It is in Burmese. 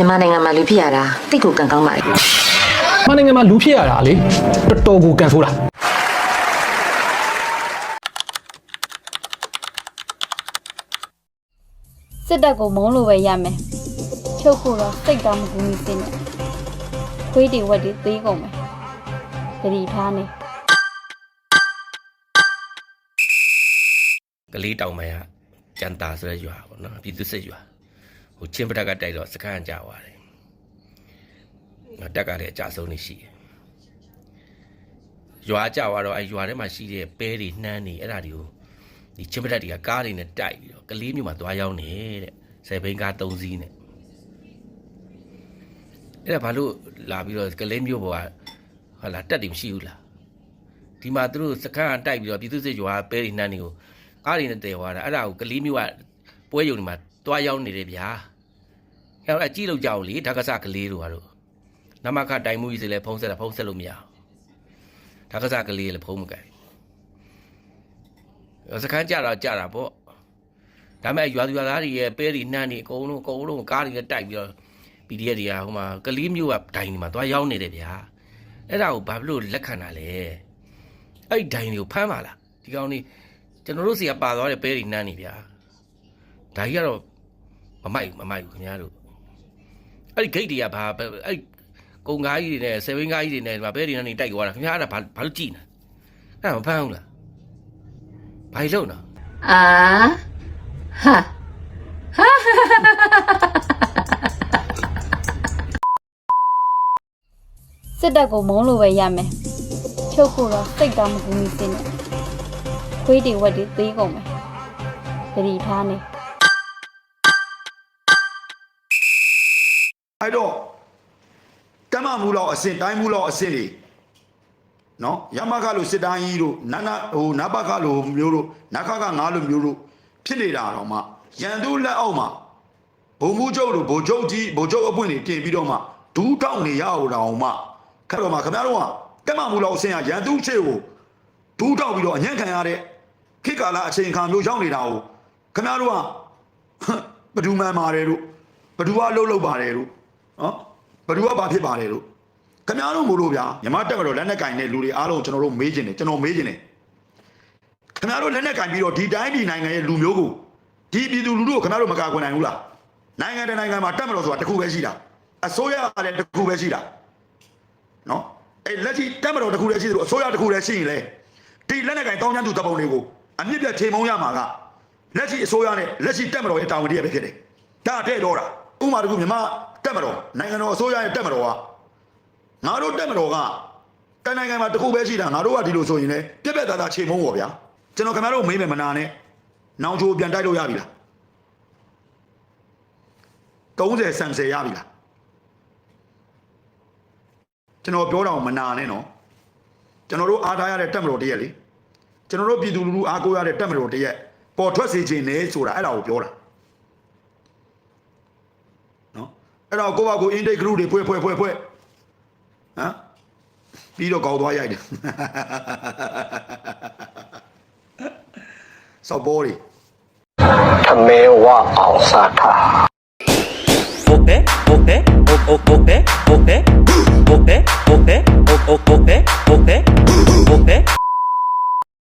မြန်မာနိုင်ငံမှာလူဖြစ်ရတာတိတ်ကိုကံကောင်းပါလေ။မနိုင်ငံမှာလူဖြစ်ရတာလေတော်တော်ကိုကန်ဆိုးတာစစ်တပ်ကိုမုန်းလို့ပဲရမယ်ဖြုတ်ဖို့တော့စိတ်ကောင်းမကူမီစင်းနဲ့ခွေးတွေဝက်တွေသေးကုန်မယ်သတိထားနေကလေးတောင်ပိုင်းကကြံတာဆိုတဲ့ရွာပေါ့နော်ပြည်သူစစ်ရွာ ဟိုချင်းပတက်ကတိုက်တော့စခန်းကြသွားတယ်တက်ကလည်းအကြဆုံးနေရှိတယ်ရွာကြသွားတော့အဲရွာထဲမှာရှိတဲ့ပဲတွေနှမ်းတွေအဲ့ဒါတွေကိုဒီချင်းပတက်တွေကကားတွေနဲ့တိုက်ပြီးတော့ကလေးမျိုးမှာသွားရောက်နေတဲ့ဆယ်ဘိန်းကား၃စီးနဲ့အဲ့ဒါဘာလို့လာပြီးတော့ကလေးမျိုးပေါ်ကဟာလာတက်တယ်မရှိဘူးလားဒီမှာသူတို့စခန်းကတိုက်ပြီးတော့ပြည်သူစစ်ရွာပဲတွေနှမ်းတွေကိုကားတွေနဲ့တည်သွားတာအဲ့ဒါကိုကလေးမျိုးကပွဲယုံဒီမှာတွားရောက်နေတယ်ဗျာ အဲ့တော့အကြည့်လို့ကြောက်လေဓာတ်ကစကလေးတို့ဟာတို့နမခတိုင်မှုကြီးစလဲဖုံးဆက်တာဖုံးဆက်လို့မရအောင်ဓာတ်ကစကလေးလည်းဖုံးမကန်စခန်းကြတော့ကြတာပေါ့ဒါမဲ့ရွာသူရွာသားတွေရဲ့ပဲတွေနှမ်းတွေအကုန်လုံးအကုန်လုံးကားတွေနဲ့တိုက်ပြီးတော့ PDF တွေကဟိုမှာကလေးမျိုးကဒိုင်ဒီမှာတွားရောက်နေတယ်ဗျာအဲ့ဒါကိုဘာဖြစ်လို့လက်ခံတာလဲအဲ့ဒီဒိုင်တွေကိုဖမ်းပါလားဒီကောင်นี่ကျွန်တော်တို့စီကပါသွားတဲ့ပဲတွေနှမ်းနေဗျာဒါကြီးကတော့မမိုက်ဘူးမမိုက်ဘူးခင်ဗျားတို့ အဲ့ဒီဂိတ်တွေကဘာအဲ့ဒီကုံကားကြီးတွေနဲ့ဆယ်ဝင်းကားကြီးတွေနဲ့ဒီမှာပဲတွေနှမ်းနေတိုက်သွားတာခင်ဗျားအဲ့ဒါဘာဘာလို့ကြည့်နေအဲ့ဒါမဖမ်းဘူးလားဘာလို့လဲနော်အာဟာစစ်တပ်ကိုမုန်းလို့ပဲရမယ်ဖြုတ်ဖို့တော့စိတ်ကောင်းမကူမီစင်းနဲ့ခွေးတွေဝက်တွေသေးကုန်မယ်သတိထားနေ အဲ့တော့တမမှုလောက်အစင်တိုင်းမှုလောက်အစင်တွေနော်ရမကလို့စစ်တိုင်းကြီးတို့နန္နာဟိုနဘကလို့မျိုးတို့နခကငါလို့မျိုးတို့ဖြစ်နေတာတော့မှရန်သူလက်အောက်မှာဘုံမှုကျုပ်တို့ဘိုလ်ချုပ်ကြီးဘိုလ်ချုပ်အပွင့်တွေတင်ပြီးတော့မှဒူးတောက်နေရအောင်တော့မှခက်တော့မှခင်ဗျားတို့ကတမမှုလောက်အစင်ကရန်သူချေကိုဒူးတောက်ပြီးတော့အညံ့ခံရတဲ့ခေတ်ကာလအချိန်ခါမျိုးရောက်နေတာကိုခင်ဗျားတို့ကဘဒူမှန်ပါတယ်တို့ဘဒူကလှုပ်လှုပ်ပါတယ်တို့ နော်ဘဒူကဘာဖြစ်ပါတယ်တို့ခင်ဗျားတို့မို့လို့ဗျာမြမတက်ကတော့လက်နဲ့ကင်တဲ့လူတွေအားလုံးကျွန်တော်တို့မေးခြင်းတယ်ကျွန်တော်မေးခြင်းတယ်ခင်ဗျားတို့လက်နဲ့ကင်ပြီးတော့ဒီတိုင်းပြည်နိုင်ငံရဲ့လူမျိုးကိုဒီပြည်သူလူထုကိုခင်ဗျားတို့မကာကွယ်နိုင်ဘူးလားနိုင်ငံတကာနိုင်ငံမှာတက်မလို့ဆိုတာတစ်ခုပဲရှိတာအစိုးရကလည်းတစ်ခုပဲရှိတာနော်အဲ့လက်ရှိတက်မလို့တစ်ခုလည်းရှိတယ်လို့အစိုးရတစ်ခုလည်းရှိရင်လေဒီလက်နဲ့ကင်တောင်းချမ်းသူတပ်ပုံတွေကိုအမြင့်ပြတ်ချိန်မုံရမှာကလက်ရှိအစိုးရနဲ့လက်ရှိတက်မတော်ရဲ့တာဝန်တည်းပဲဖြစ်တယ်။ဒါတဲ့တော့တာဥပမာတခုမြန်မာ တက်မတော်နိုင်ငံတော်အစိုးရရဲ့တက်မတော်ကငါတို့တက်မတော်ကတနိုင်ငံမှာတစ်ခုပဲရှိတာငါတို့ကဒီလိုဆိုရင်လည်းပြက်ပြက်သားသားချိန်မုံပေါ့ဗျာ။ကျွန်တော်ခင်ဗျားတို့မေးမယ်မနာနဲ့။နောင်ချိုပြန်တိုက်လို့ရပြီလား။30ဆန်ဆယ်ရပြီလား။ကျွန်တော်ပြောတာမနာနဲ့နော်။ကျွန်တော်တို့အားထားရတဲ့တက်မတော်တည်းရဲ့လေ။ကျွန်တော်တို့ပြည်သူလူထုအားကိုးရတဲ့တက်မတော်တည်းရဲ့ပေါ်ထွက်စေခြင်းနဲ့ဆိုတာအဲ့ဒါကိုပြောတာ အဲ့တော့ကိုဘကို intake group တွေဖွဲ့ဖွဲ့ဖွဲ့ဖွဲ့ဟမ်ပြီးတော့ကောက်သွားရိုက်တယ်စော်ဘော်ရီထမဲဝအောင်စားထားဘုတ်ပဲဘုတ်ပဲဘုတ်ဘုတ်ဘုတ်ပဲဘုတ်ပဲဘုတ်ပဲဘုတ်ပဲဘုတ်ပဲဘုတ်ပဲ